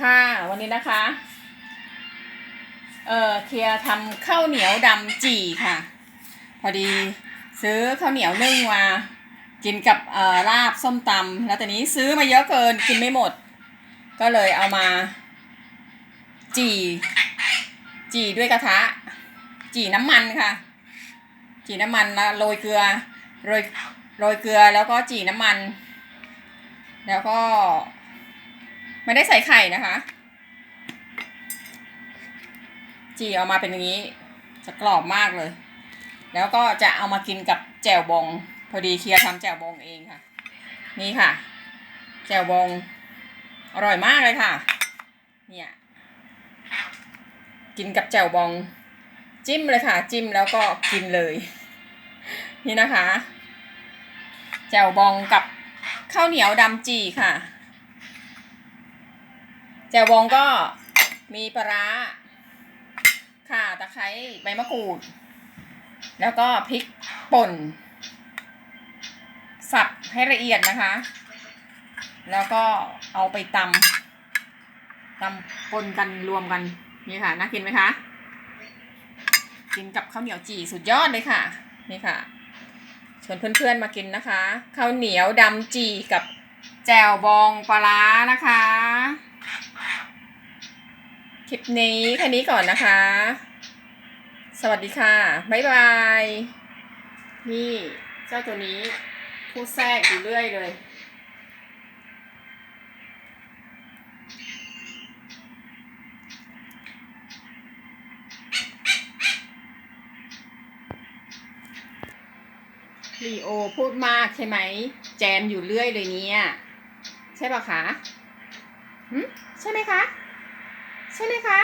ค่ะวันนี้นะคะ เออเคียทำข้าวเหนียวดำจี่ค่ะ พอดีซื้อข้าวเหนียวนึ่งมากินกับเออลาบส้มตำแล้วแต่นี้ซื้อมาเยอะเกินกินไม่หมด ก็เลยเอามา จี่ จี่ด้วยกระทะ จี่น้ำมันค่ะ จี่น้ำมันแล้วโรยเกลือโรยโรยเกลือแล้วก็จี่น้ำมัน แล้วก็ ไม่ได้ใส่ไข่นะคะ จีออกมาเป็นอย่างนี้ จะกรอบมากเลย แล้วก็จะเอามากินกับแจ่วบอง พอดีเคียร์ทำแจ่วบองเองค่ะ นี่ค่ะ แจ่วบอง อร่อยมากเลยค่ะ เนี่ย กินกับแจ่วบอง จิ้มเลยค่ะ จิ้มแล้วก็กินเลย นี่นะคะ แจ่วบองกับข้าวเหนียวดำจีค่ะ แจ่วบองก็มีปลาร้าข่าตะไคร้ใบมะกรูด แล้วก็พริกป่น สับให้ละเอียดนะคะ แล้วก็เอาไปตำตำปนกันรวมกันนี่ค่ะน่ากินไหมคะกินกับข้าวเหนียวจี่สุดยอดเลยค่ะ นี่ค่ะชวนเพื่อนๆมากินนะคะข้าวเหนียวดำจี่กับแจ่วบองปลาร้านะคะ ลิปนี้แค่นี้ก่อนนะคะ สวัสดีค่ะ บ๊ายบาย นี่เจ้าตัวนี้พูดแทรกอยู่เรื่อยเลยลีโอพูดมากใช่ไหม แจมอยู่เรื่อยเลยเนี่ย ใช่ปะคะหึใช่ไหมคะ ใช่ไหมคะ